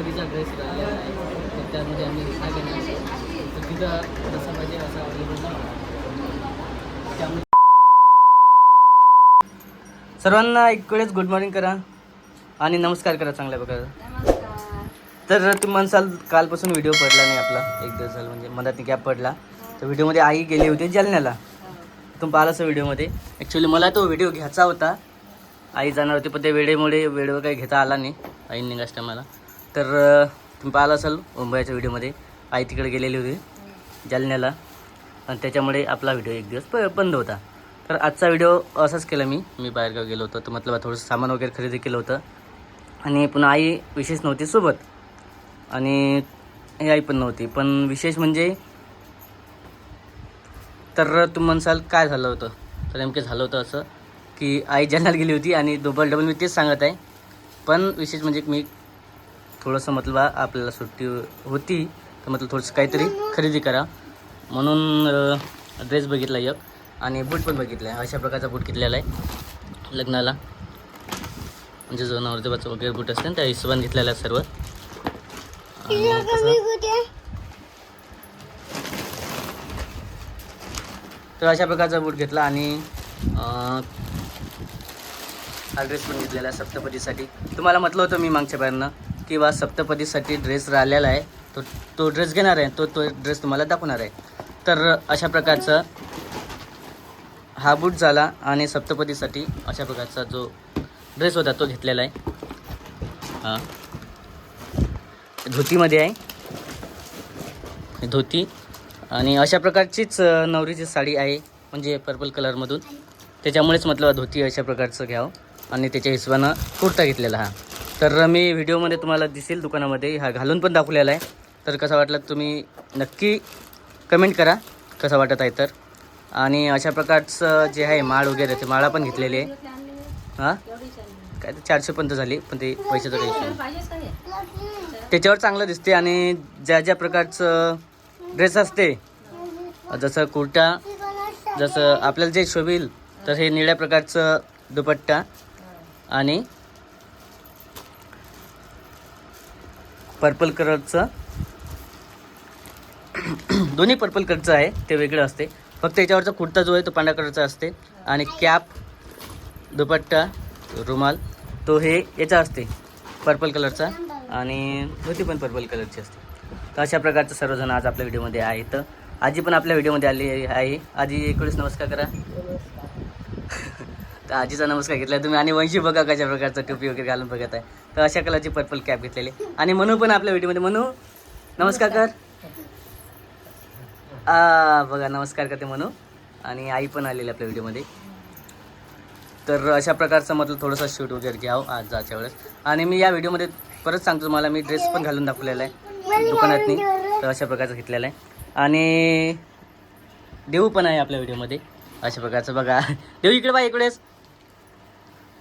सप्तपदीचा dress राहिलेला आहे तर त्यामध्ये आम्ही घेणार आहे. तर तिथं जसा पाहिजे असा अवेलेबल नाही. त्यामुळे सर्वांना एक वेळेस गुड मॉर्निंग करा आणि नमस्कार करा चांगल्या प्रकारे. तर तुम्ही म्हणसाल कालपासून व्हिडिओ पडला नाही आपला. एक दिवस झाला म्हणजे मधात गॅप पडला. तर व्हिडिओमध्ये आई गेली होती जालन्याला. तुम्ही पाहिलं असं व्हिडिओमध्ये ॲक्च्युली मला तो व्हिडिओ घ्यायचा होता. आई जाणार होती पण ते वेळेमुळे वेळेवर काही घेता आला नाही आई निघास टायमाला तर तुम्ही पाहिलं असाल मुंबईच्या व्हिडिओमध्ये. आई तिकडे गेलेली होती जालन्याला. आणि त्याच्यामुळे आपला व्हिडिओ एक दिवस प बंद होता. तर आजचा व्हिडिओ असाच केला मी. मी बाहेरगाव गेलो होतो तर मतलब थोडंसं सामान वगैरे खरेदी केलं होतं. आणि पुन्हा आई विशेष नव्हती सोबत. आणि ही आई पण नव्हती. पण विशेष म्हणजे तर तुम्ही म्हणसाल काय झालं होतं? तर नेमकं झालं होतं असं की आई जन्नाला गेली होती आणि डबल डबल मी तेच सांगत आहे. पण विशेष म्हणजे मी थोडंसं मतलब आपल्याला सुट्टी होती तर मतलब थोडंसं काहीतरी खरेदी करा. म्हणून ड्रेस बघितला एक आणि बूट पण बघितला आहे अशा प्रकारचा बूट घेतलेला आहे. लग्नाला. म्हणजे जो नवरदेवाचं वगैरे बूट असते ना त्या हिशोबाने घेतलेला आहे सर्व. तर अशा प्रकारचा बूट घेतला आणि हा ड्रेस पण घेतलेला आहे सप्तपदीसाठी. तुम्हाला म्हटलं होतं मी मागच्या बाहेरनं किंवा सप्तपदीसाठी ड्रेस राहिलेला आहे तो तो ड्रेस घेणार आहे तो तो ड्रेस तुम्हाला दाखवणार आहे. तर अशा प्रकारचा हा बूट झाला आणि सप्तपदीसाठी अशा प्रकारचा जो ड्रेस होता तो घेतलेला आहे. हां. धोतीमध्ये आहे. धोती आणि अशा प्रकारचीच नवरीची साडी आहे म्हणजे पर्पल कलरमधून त्याच्यामुळेच म्हटलं धोती अशा प्रकारचं घ्यावं. आणि त्याच्या हिशोबानं कुर्ता घेतलेला हा. तर मी व्हिडिओमध्ये तुम्हाला दिसेल दुकानामध्ये. हा घालून पण दाखवलेला आहे. तर कसा वाटला तुम्ही नक्की कमेंट करा कसा वाटत आहे तर. आणि अशा प्रकारचं जे आहे माळ वगैरे ते माळा पण घेतलेली आहे. हां? काय तर चारशेपर्यंत झाली पण ते पैशाचं काही issue नाही. त्याच्यावर चांगलं दिसते आणि ज्या ज्या प्रकारचं ड्रेस असते जसं कुर्ता जसं आपल्याला जे शोभेल तर हे निळ्या प्रकारचं दुपट्टा आणि पर्पल कलरचं दोन्ही पर्पल कलरचं आहे ते वेगळं असते. फक्त याच्यावरचा कुर्ता जो आहे तो पांढऱ्या कलरचा असते. आणि कॅप दुपट्टा रुमाल तो हे याचा असते पर्पल कलरचा आणि धोती पण पर्पल कलरची असते. तर अशा प्रकारचं सर्वजण आज आपल्या व्हिडिओमध्ये आहेत आजी पण आपल्या व्हिडिओमध्ये आली आहे. आजी एकोणीस नमस्कार करा. आजीचा नमस्कार घेतला तुम्ही आणि वंशी बघा कशा प्रकारचं टोपी वगैरे घालून बघत आहे. तर अशा कलरची पर्पल कॅप घेतलेली. आणि मनू पण आपल्या व्हिडिओमध्ये. मनू नमस्कार कर. आ बघा नमस्कार करते मनू. आणि आई पण आलेली आपल्या व्हिडिओमध्ये. तर अशा प्रकारचं म्हटलं थोडंसं शूट वगैरे घ्यावं आज जायच्या वेळेस. आणि मी या व्हिडिओमध्ये परत सांगतो तुम्हाला मी ड्रेस पण घालून दाखवलेला आहे दुकानातनी. तर अशा प्रकारचं घेतलेला आहे. आणि देऊ पण आहे आपल्या व्हिडिओमध्ये. अशा प्रकारचं बघा. देऊ इकडे बा इकडेच.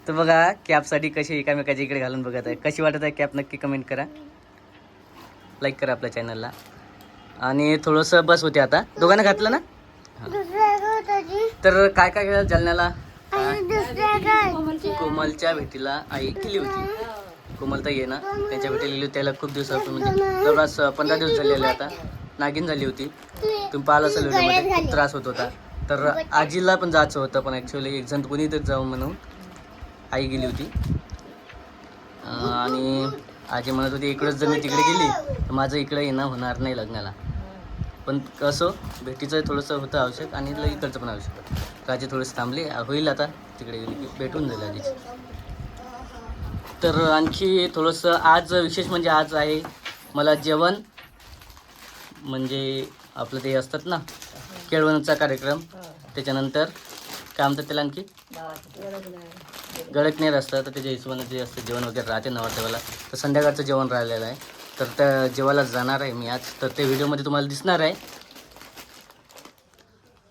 तर बघा कॅपसाठी कशी एकामेकाच्या इकडे घालून बघत आहे. कशी वाटत आहे कॅप नक्की कमेंट करा. लाईक करा आपल्या चॅनलला आणि थोडंसं बस होते आता. दोघांना घातलं ना? तर काय काय केलं जालन्याला? कोमलच्या भेटीला आई केली होती. कोमलता ये ना? त्यांच्या भेटीला गेली त्याला खूप दिवसापासून म्हणजे जवळपास पंधरा दिवस झालेले आता. नागिन झाली होती. तुम्ही पाहिलं असेल व्हिडिओमध्ये खूप त्रास होत होता. तर आजीला पण जायचं होतं पण ॲक्च्युली एक जण कोणी तर जाऊ म्हणून आई गेली होती. आणि आजी म्हणत होती इकडंच जर मी तिकडे गेली. तर माझं इकडे येणं होणार नाही लग्नाला. पण कसं भेटीचं थोडंसं होतं आवश्यक आणि इकडचं पण आवश्यक होतं. तर आजी थोडंसं थांबली. होईल आता. तिकडे गेली की भेटून जाईल आधीच तर आणखी थोडंसं आज विशेष म्हणजे आज आहे मला जेवण म्हणजे आपलं ते असतात ना केळवणचा कार्यक्रम. त्याच्यानंतर काय म्हणतात त्याला आणखी? गडकनेर असतं तर त्याच्या हिशोबाने जे असतं जेवण वगैरे राहते नवरदेवाला तर संध्याकाळचं जेवण राहिलेलं आहे. तर त्या जेवायला जाणार आहे मी आज. तर ते व्हिडिओमध्ये तुम्हाला दिसणार आहे.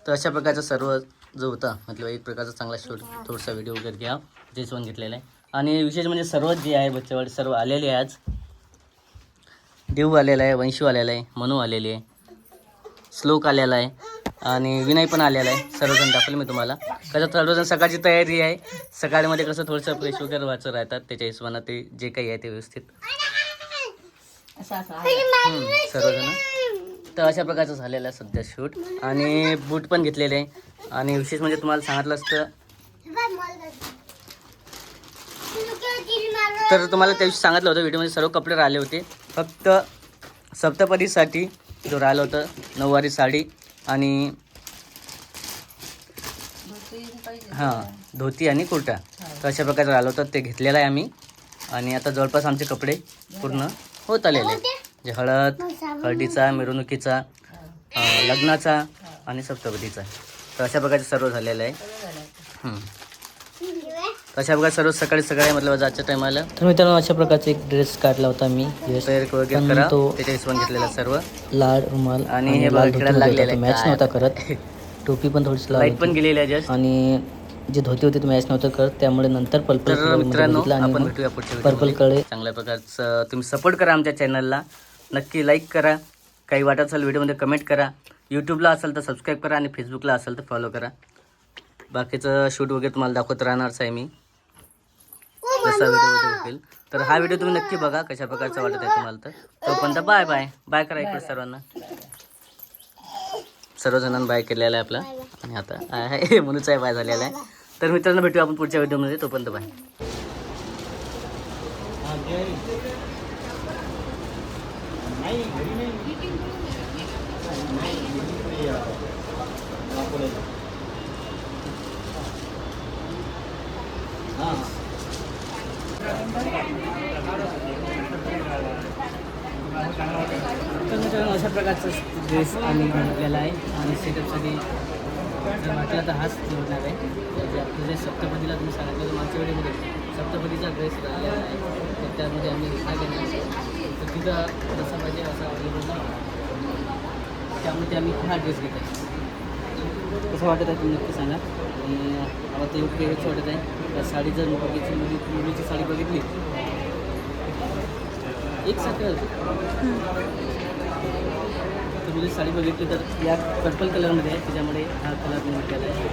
तर अशा प्रकारचा सर्व जो होता मतलब एक प्रकारचा चांगला शूट थोडासा व्हिडिओ वगैरे घ्या. ते पण घेतलेला आहे. आणि विशेष म्हणजे सर्व जे आहे बच्चेवाडी सर्व आलेले आहे आज. देव आलेला आहे वंशू आलेला आहे मनू आलेली आहे. श्लोक आलेला आहे. आणि विनय पण आलेला आहे. सर्वजण दाखवले मी तुम्हाला. कसं सर्वजण सकाळची तयारी आहे. सकाळमध्ये कसं थोडंसं फ्रेश वगैरे व्हायचं राहतात. त्याच्या हिशोबानं ते जे काही आहे ते व्यवस्थित. असं सर्वजण. तर अशा प्रकारचं झालेलं आहे सध्या शूट. आणि बूट पण घेतलेले आहे. आणि विशेष म्हणजे तुम्हाला सांगितलं असतं. तर तुम्हाला त्या दिवशी सांगितलं होतं व्हिडिओमध्ये सर्व कपडे राहिले होते. फक्त सप्तपदीसाठी जो राहिलं होतं नऊवारी साडी आणि हां धोती आणि कुर्ता. तर अशा प्रकारे आलो होतं ते घेतलेलं आहे आम्ही. आणि आता जवळपास आमचे कपडे पूर्ण होत आलेले जे हळद हळदीचा मिरवणुकीचा लग्नाचा आणि सप्तपदीचा. तर अशा प्रकारचे सर्व झालेलं आहे सगळं झालं. हम्म. तर अशा प्रकारे सर्व सकाळी सकाळी मतलब आजच्या टायमाला तर मित्रांनो अशा प्रकारचा एक ड्रेस काढला होता मी. तो- त्याच्या हिशोबाने घेतलेला सर्व. लाल रुमाल आणि हे लाल बघा. लागलेलं. मॅच नव्हता करत. टोपी पण थोडीशी लाइट पण. गेलेली आहे जस्ट आणि जी धोती होती ती मॅच नव्हतं करत. त्यामुळे नंतर पर्पल तर मित्रांनो आपण भेटूया पुढच्या पर्पल. कळे चांगल्या प्रकारचं तुम्ही सपोर्ट करा आमच्या चॅनलला नक्की लाईक करा. काही वाटत असेल व्हिडिओमध्ये कमेंट करा. यूट्यूबला असेल तर सबस्क्राईब करा आणि फेसबुकला असेल तर फॉलो करा. बाकीचं शूट वगैरे तुम्हाला दाखवत राहणारच आहे मी. जसा व्हिडिओ होईल तर हा व्हिडिओ तुम्ही नक्की बघा कशा प्रकारचा वाटत आहे तुम्हाला तर. तोपर्यंत बाय बाय बाय करा इकडे सर्वांना. सर्वजणांना बाय केलेला आहे आपला. आणि आता आहे म्हणूनच आहे बाय झालेला आहे. तर मित्रांनो भेटू आपण पुढच्या व्हिडिओमध्ये तोपर्यंत बाय मित्रांनो अशा प्रकारचा ड्रेस आम्ही घेतलेला आहे. आणि सेटअपसाठी जर वाटला तर हाच निवडणार आहे. म्हणजे आपलं जे सप्तपतीला तुम्ही सांगितलं होतं मागच्या वेळेमध्ये सप्तपतीचा ड्रेस राहिलेला आहे तर त्यामध्ये आम्ही हा घेणार तर तिथं जसा पाहिजे असा अवेलेबल नाही आम्ही हा ड्रेस घेत आहे. कसं वाटत आहे तुम्ही नक्की सांगा. आणि मला योग्य हेच वाटत आहे. त्या साडी जर मुलीची मुली म्हणजे मुलीची साडी बघितली. एक साखर तुझी साडी बघितली तर या पर्पल कलरमध्ये आहे त्याच्यामुळे हा कलर निवडलेला आहे.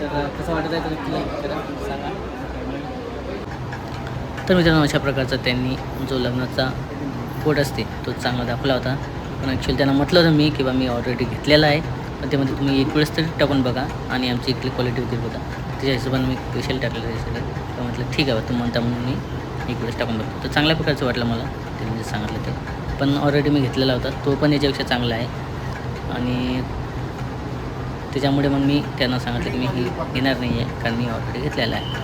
तर कसं वाटत आहे तर नक्की करा सांगा. तर मित्रांनो अशा प्रकारचा त्यांनी जो लग्नाचा कोट असते तो चांगला दाखवला होता. पण ॲक्च्युली त्यांना म्हटलं होतं मी की मी ऑलरेडी घेतलेला आहे. पण त्यामध्ये तुम्ही एक वेळेस तरी टाकून बघा आणि आमची इथली क्वालिटी वगैरे बघा. त्याच्या हिशोबाने मी स्पेशल टाकलेलं आहे तर म्हटलं ठीक आहे तुम्ही तू म्हणता म्हणून मी एक वेळेस टाकून बघतो. तर चांगल्या प्रकारचं वाटलं मला त्यांनी सांगितलं ते. पण ऑलरेडी मी घेतलेला होता. तो पण याच्यापेक्षा चांगला आहे. आणि त्याच्यामुळे मग मी त्यांना सांगितलं की मी ही घेणार नाही आहे कारण मी ऑलरेडी घेतलेला आहे.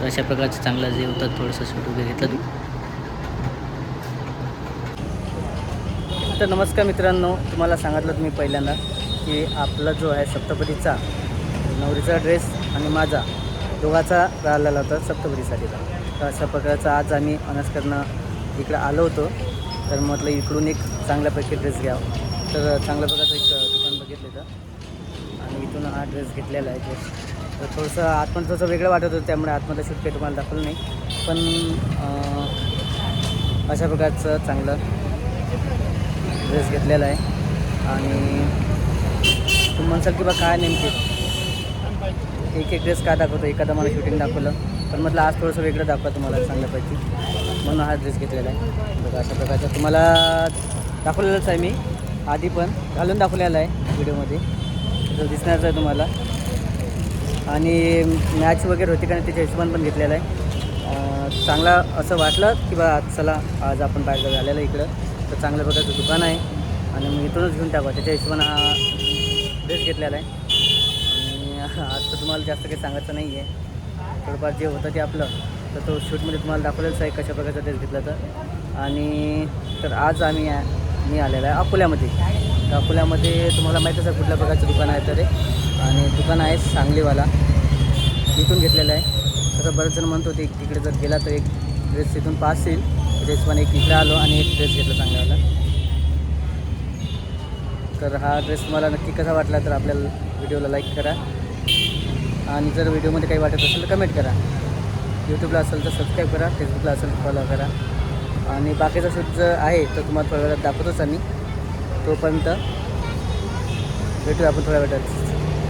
तर अशा प्रकारचं चांगलं जे होतं थोडंसं सूट वगैरे घेतलं तू. तर नमस्कार मित्रांनो तुम्हाला सांगितलं मी पहिल्यांदा की आपला जो आहे सप्तपदीचा नवरीचा ड्रेस आणि माझा दोघाचा राहिलेला होता सप्तपदीसाठीचा तर अशा प्रकारचा आज आम्ही अनस करणं इकडं आलो होतो. तर म्हटलं इकडून एक चांगल्यापैकी ड्रेस घ्यावं. तर चांगल्या प्रकारचं एक दुकान बघितलं तर आणि इथून हा ड्रेस घेतलेला आहे ड्रेस तर थोडंसं आतमध्ये थोडंसं वेगळं वाटत होतं त्यामुळे आतमध्ये शूट काही तुम्हाला दाखवलं नाही. पण अशा प्रकारचं चांगलं ड्रेस घेतलेला आहे. आणि तुम्ही म्हणसाल की बा काय नेमके? एक एक ड्रेस का दाखवतो एखादा मला शूटिंग दाखवलं. पण म्हटलं आज थोडंसं वेगळं दाखवा तुम्हाला चांगल्यापैकी म्हणून हा ड्रेस घेतलेला आहे. बघा अशा प्रकारचा तुम्हाला दाखवलेलंच आहे मी. आधी पण घालून दाखवलेला आहे व्हिडिओमध्ये. तो दिसणारच आहे तुम्हाला. आणि मॅच वगैरे होती कारण त्याच्या हिशोबाने पण घेतलेला आहे. चांगला असं वाटलं की बा चला आज आपण बाहेर आलेलं इकडं. तर चांगल्या प्रकारचं दुकान आहे. आणि मग इथूनच घेऊन टाकवा त्याच्या हिशोबाने हा ड्रेस घेतलेला आहे. आणि आज तर तुम्हाला जास्त काही सांगायचं नाही आहे थोडंफार जे होतं ते आपलं तर तो शूटमध्ये तुम्हाला दाखवलेलंच आहे कशा प्रकारचा ड्रेस घेतला तर आणि तर आज आम्ही मी आलेला आहे अकोल्यामध्ये. तर अकोल्यामध्ये तुम्हाला माहीतच आहे कुठल्या प्रकारचं दुकान आहे तर ते. आणि दुकान आहे सांगलीवाला. इथून घेतलेलं आहे. तसं बरेच जण म्हणत होते तिकडे जर गेला तर एक ड्रेस तिथून पास येईल. ड्रेस पण एक इकडे आलो आणि एक ड्रेस घेतला चांगल्यावाला तर हा ड्रेस तुम्हाला नक्की कसा वाटला तर आपल्याला व्हिडिओला लाईक करा. आणि जर व्हिडिओमध्ये काही वाटत असेल तर कमेंट करा. यूट्यूबला असेल तर सबस्क्राईब करा फेसबुकला असेल तर फॉलो करा. आणि बाकीचा शूट जर आहे तर तुम्हाला थोड्या वेळात दाखवतोच आम्ही. तोपर्यंत भेटूया आपण थोड्या वेळात.